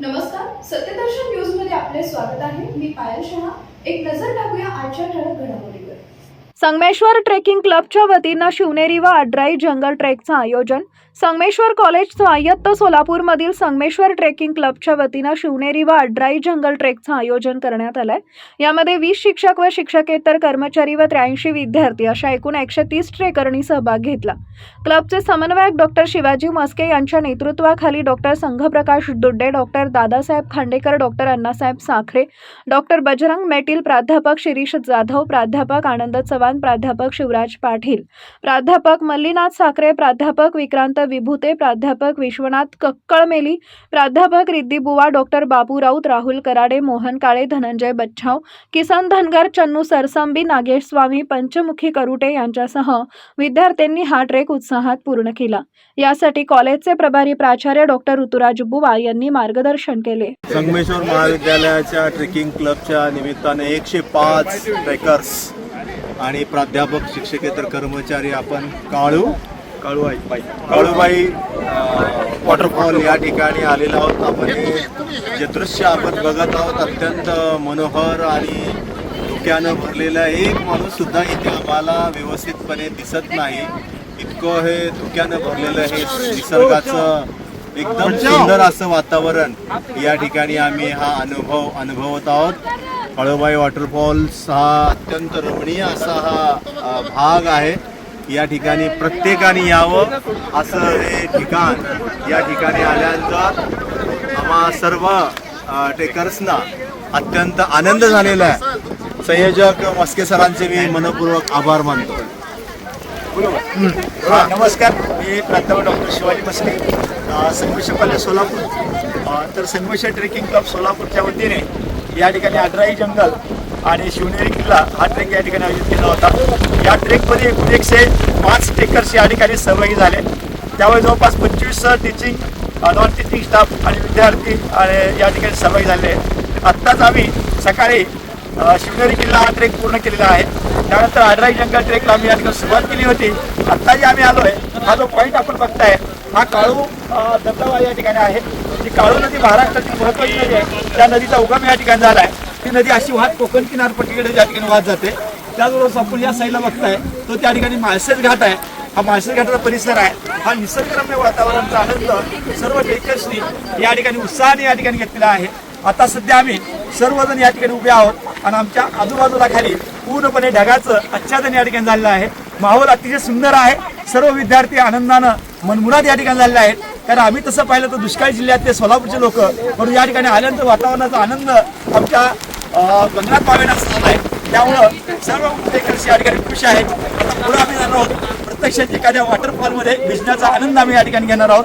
नमस्कार सत्यदर्शन न्यूजमध्ये आपले स्वागत आहे. मी पायल शहा. एक नजर टाकूया आजच्या ठळक घडामोडीवर. संगमेश्वर ट्रेकिंग क्लबच्या वतीनं शिवनेरी व अड्राई जंगल ट्रेकचं आयोजन संगमेश्वर कॉलेज स्वायत्त सोलापूरमधील संगमेश्वर ट्रेकिंग क्लबच्या वतीनं शिवनेरी व अड्राई जंगल ट्रेकचं आयोजन करण्यात आलंय. यामध्ये वीस शिक्षक व शिक्षकेतर कर्मचारी व त्र्याऐंशी विद्यार्थी अशा एकूण एकशे तीस ट्रेकरनी सहभाग घेतला. क्लबचे समन्वयक डॉक्टर शिवाजी मस्के यांच्या नेतृत्वाखाली doctor Sanghprakash Dudde doctor Dadasaheb Khandekar doctor Annasaheb Sakhare doctor Bajrang Metil प्राध्यापक शिरीष जाधव प्राध्यापक आनंद चव्हाण प्राध्यापक शिवराज पाटील प्राध्यापक मल्लीनाथ साखरे प्राध्यापक विक्रांत विभूते प्राध्यापक विश्वनाथ कक्कळमेली प्राध्यापक रिद्दीबुवा डॉक्टर बाबू राऊत राहुल कराडे मोहन काळे धनंजय बच्छाव किसन धनगर चन्नू सरसांबी नागेश स्वामी पंचमुखी करुटे यांच्यासह विद्यार्थ्यांनी हा ट्रेक उत्साहात पूर्ण केला. यासाठी कॉलेजचे प्रभारी प्राचार्य डॉक्टर ऋतुराज बुवा यांनी मार्गदर्शन केले. संगमेश्वर महाविद्यालयाच्या ट्रेकिंग क्लबच्या निमित्ताने एकशे पाच ट्रेकर्स आणि प्राध्यापक शिक्षकेतर कर्मचारी आपण काळू काळूबाई. बाई काळूबाई वॉटरफॉल या ठिकाणी आलेलो आहोत. आपण हे जे दृश्य आपण बघत आहोत अत्यंत मनोहर आणि धुक्यानं भरलेलं. एक माणूस सुद्धा इथे आम्हाला व्यवस्थितपणे दिसत नाही. इतकं हे धुक्यानं भरलेलं हे निसर्गाचं एकदम सुंदर असं वातावरण या ठिकाणी आम्ही हा अनुभव अनुभवत आहोत. हळूबाई वॉटरफॉल्स हा अत्यंत रमणीय असा हा भाग आहे. या ठिकाणी प्रत्येकाने यावं असं हे ठिकाण या ठिकाणी आल्यानंतर आम्हा सर्व अ, ट्रेकर्सना अत्यंत आनंद झालेला आहे. संयोजक मस्के सरांचे मी मनपूर्वक आभार मानतो. हा, नमस्कार. मी प्राध्यापक डॉक्टर शिवाजी मस्के संगमेश्वर कॉलेज सोलापूर. तर संगमेश्वर ट्रेकिंग क्लब सोलापूरच्या वतीने या ठिकाणी अडराई जंगल आणि शिवनेरी किल्ला हा ट्रेक या ठिकाणी आयोजित केला होता. या ट्रेकमध्ये एकूण एकशे पाच ट्रेकर्स या ठिकाणी सहभागी झाले. त्यावेळी जवळपास पंचवीस टीचिंग नॉन टीचिंग स्टाफ आणि विद्यार्थी आणि या ठिकाणी सहभागी झाले. आत्ताच आम्ही सकाळी शिवनेरी किल्ला हा ट्रेक पूर्ण केलेला आहे. त्यानंतर आडराई जंगल ट्रेकला आम्ही या ठिकाणी सुरुवात केली होती. आत्ता जे आम्ही आलो आहे हा जो पॉईंट आपण बघताय हा काळू धबधबा या ठिकाणी आहे. जी काळू नदी महाराष्ट्रातील महत्वाची नदी आहे त्या नदीचा उगम या ठिकाणी झाला आहे ती नदी अशी वाहत कोकण किनारपट्टीकडे ज्या ठिकाणी वाहत जाते त्याचबरोबर आपण या साईडला बघताय तो त्या ठिकाणी माळशेज घाट आहे. हा माळशेज घाटाचा परिसर आहे. हा निसर्गरम्य वातावरणाचा आनंद सर्व टेकर्सनी या ठिकाणी उत्साहाने या ठिकाणी घेतलेला आहे. आता सध्या आम्ही सर्वजण या ठिकाणी उभे आहोत आणि आमच्या आजूबाजूला खाली पूर्णपणे ढगाचं आच्छादन या ठिकाणी झालेलं आहे. माहोल अतिशय सुंदर आहे. सर्व विद्यार्थी आनंदानं मनमुरात या ठिकाणी झालेले आहेत. कारण आम्ही तसं पाहिलं तर दुष्काळी जिल्ह्यातले सोलापूरचे लोक म्हणून या ठिकाणी आल्यानंतर वातावरणाचा आनंद आमच्या गंगा गगनात पावेना झाला आहे. त्यामुळं सर्व उद्योगकर्षी या ठिकाणी खुश आहेत. आता पुढे आम्ही जाणार आहोत. प्रत्यक्षात एखाद्या वॉटरफॉलमध्ये भिजण्याचा आनंद आम्ही या ठिकाणी घेणार आहोत.